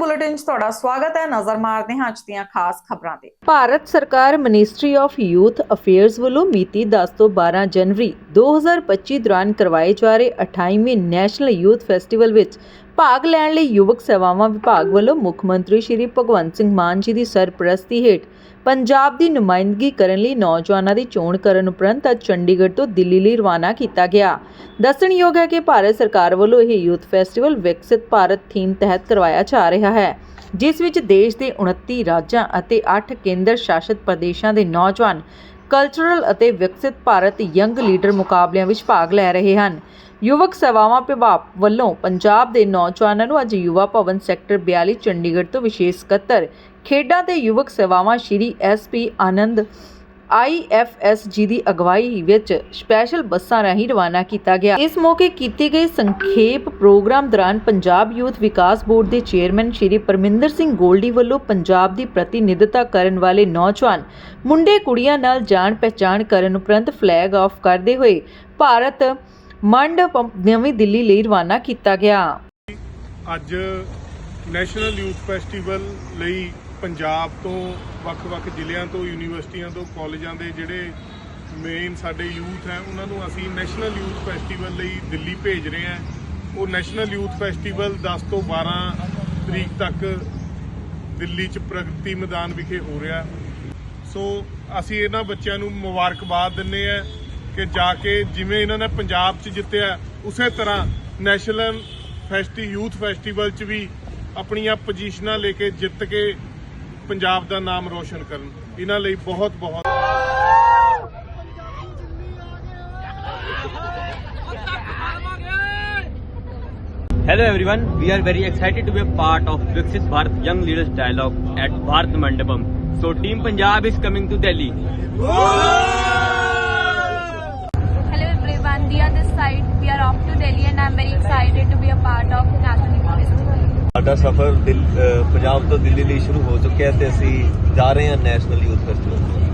Bulletin 'ਚ ਤੁਹਾਡਾ ਸਵਾਗਤ ਹੈ। ਨਜ਼ਰ ਮਾਰਦੇ ਹਾਂ ਅੱਜ ਦੀਆਂ ਖਾਸ ਖਬਰਾਂ ਤੇ। ਭਾਰਤ ਸਰਕਾਰ ਮਿਨਿਸਟਰੀ ਆਫ ਯੂਥ ਅਫੇਅਰਸ ਵੱਲੋਂ ਮਿਤੀ 10 ਤੋਂ 12 ਜਨਵਰੀ 2025 ਦੌਰਾਨ ਕਰਵਾਏ ਜਾ ਰਹੇ 28ਵੇਂ ਨੈਸ਼ਨਲ ਯੂਥ ਫੈਸਟੀਵਲ ਵਿੱਚ ਭਾਗ ਲੈਣ ਲਈ ਯੁਵਕ ਸੇਵਾਵਾਂ ਵਿਭਾਗ ਵੱਲੋਂ ਮੁੱਖ ਮੰਤਰੀ ਸ਼੍ਰੀ ਭਗਵੰਤ ਸਿੰਘ ਮਾਨ ਜੀ ਦੀ ਸਰਪ੍ਰਸਤੀ ਹੇਠ ਪੰਜਾਬ ਦੀ ਨੁਮਾਇੰਦਗੀ ਕਰਨ ਲਈ ਨੌਜਵਾਨਾਂ ਦੀ ਚੋਣ ਕਰਨ ਉਪਰੰਤ ਅੱਜ ਚੰਡੀਗੜ੍ਹ ਤੋਂ ਦਿੱਲੀ ਲਈ ਰਵਾਨਾ ਕੀਤਾ ਗਿਆ। ਦੱਸਣਯੋਗ ਹੈ ਕਿ ਭਾਰਤ ਸਰਕਾਰ ਵੱਲੋਂ ਇਹ ਯੂਥ ਫੈਸਟੀਵਲ ਵਿਕਸਿਤ ਭਾਰਤ ਥੀਮ ਤਹਿਤ ਕਰਵਾਇਆ ਜਾ ਰਿਹਾ ਹੈ, ਜਿਸ ਵਿੱਚ ਦੇਸ਼ ਦੇ 29 ਰਾਜਾਂ ਅਤੇ 8 ਕੇਂਦਰ ਸ਼ਾਸਿਤ ਪ੍ਰਦੇਸ਼ਾਂ ਦੇ ਨੌਜਵਾਨ ਕਲਚਰਲ ਅਤੇ ਵਿਕਸਿਤ ਭਾਰਤ ਯੰਗ ਲੀਡਰ ਮੁਕਾਬਲਿਆਂ ਵਿੱਚ ਭਾਗ ਲੈ ਰਹੇ ਹਨ ਯੁਵਕ ਸੇਵਾਵਾਂ ਵਿਭਾਗ ਵੱਲੋਂ ਪੰਜਾਬ ਦੇ ਨੌਜਵਾਨਾਂ ਨੂੰ ਅੱਜ ਯੁਵਾ ਭਵਨ ਸੈਕਟਰ 42 ਚੰਡੀਗੜ੍ਹ ਤੋਂ ਵਿਸ਼ੇਸ਼ ਸਕੱਤਰ, ਖੇਡਾਂ ਤੇ ਯੁਵਕ ਸੇਵਾਵਾਂ ਸ਼੍ਰੀ ਐਸ.ਪੀ. ਆਨੰਦ ਆਈਐਫਐਸਜੀ ਦੀ ਅਗਵਾਈ ਵਿੱਚ ਸਪੈਸ਼ਲ ਬੱਸਾਂ ਰਾਹੀਂ ਰਵਾਨਾ ਕੀਤਾ ਗਿਆ। ਇਸ ਮੌਕੇ ਕੀਤੀ ਗਈ ਸੰਖੇਪ ਪ੍ਰੋਗਰਾਮ ਦੌਰਾਨ ਪੰਜਾਬ ਯੂਥ ਵਿਕਾਸ ਬੋਰਡ ਦੇ ਚੇਅਰਮੈਨ ਸ਼੍ਰੀ ਪਰਮਿੰਦਰ ਸਿੰਘ ਗੋਲਡੀ ਵੱਲੋਂ ਪੰਜਾਬ ਦੀ ਪ੍ਰਤੀਨਿਧਤਾ ਕਰਨ ਵਾਲੇ ਨੌਜਵਾਨ ਮੁੰਡੇ ਕੁੜੀਆਂ ਨਾਲ ਜਾਣ ਪਹਿਚਾਣ ਕਰਨ ਉਪਰੰਤ ਫਲੈਗ ਆਫ ਕਰਦੇ ਹੋਏ ਭਾਰਤ ਮੰਡ ਨਵੀਂ ਦਿੱਲੀ ਲਈ ਰਵਾਨਾ ਕੀਤਾ ਗਿਆ। ਅੱਜ ਨੈਸ਼ਨਲ ਯੂਥ ਫੈਸਟੀਵਲ ਲਈ ਪੰਜਾਬ ਤੋਂ ਵੱਖ-ਵੱਖ ਜ਼ਿਲ੍ਹਿਆਂ ਤੋਂ, ਯੂਨੀਵਰਸਿਟੀਆਂ ਤੋਂ, ਕਾਲਜਾਂ ਦੇ ਜਿਹੜੇ ਮੇਨ ਸਾਡੇ ਯੂਥ ਹੈ, ਉਹਨਾਂ ਨੂੰ ਅਸੀਂ ਨੈਸ਼ਨਲ ਯੂਥ ਫੈਸਟੀਵਲ ਲਈ ਦਿੱਲੀ ਭੇਜ ਰਹੇ ਹਾਂ। ਉਹ ਨੈਸ਼ਨਲ ਯੂਥ ਫੈਸਟੀਵਲ 10 ਤੋਂ 12 ਤਰੀਕ ਤੱਕ ਦਿੱਲੀ 'ਚ ਪ੍ਰਗਤੀ ਮੈਦਾਨ ਵਿਖੇ ਹੋ ਰਿਹਾ। ਸੋ ਅਸੀਂ ਇਹਨਾਂ ਬੱਚਿਆਂ ਨੂੰ ਮੁਬਾਰਕਬਾਦ ਦਿੰਦੇ ਆ ਕਿ ਜਾ ਕੇ ਜਿਵੇਂ ਇਹਨਾਂ ਨੇ ਪੰਜਾਬ 'ਚ ਜਿੱਤਿਆ, ਉਸੇ ਤਰ੍ਹਾਂ ਨੈਸ਼ਨਲ ਫੈਸਟੀ ਯੂਥ ਫੈਸਟੀਵਲ 'ਚ ਵੀ ਆਪਣੀਆਂ ਪੋਜੀਸ਼ਨਾਂ ਲੈ ਕੇ ਜਿੱਤ ਕੇ ਪੰਜਾਬ ਦਾ ਨਾਮ ਰੋਸ਼ਨ ਕਰਨ ਇਹਨਾਂ ਲਈ ਬਹੁਤ ਬਹੁਤ Hello everyone, we are very excited to be a part of Viksit Bharat Young Leaders Dialogue at Bharat Mandapam. So Team Punjab is coming to Delhi. Hello everyone, we are this side. We are off to Delhi and I'm very excited to be a part of National Youth Festival. ਸਾਡਾ ਸਫ਼ਰ ਪੰਜਾਬ ਤੋਂ ਦਿੱਲੀ ਲਈ ਸ਼ੁਰੂ ਹੋ ਚੁੱਕਿਆ ਤੇ ਅਸੀਂ ਜਾ ਰਹੇ ਹਾਂ ਨੈਸ਼ਨਲ ਯੂਥ ਫੈਸਟੀਵਲ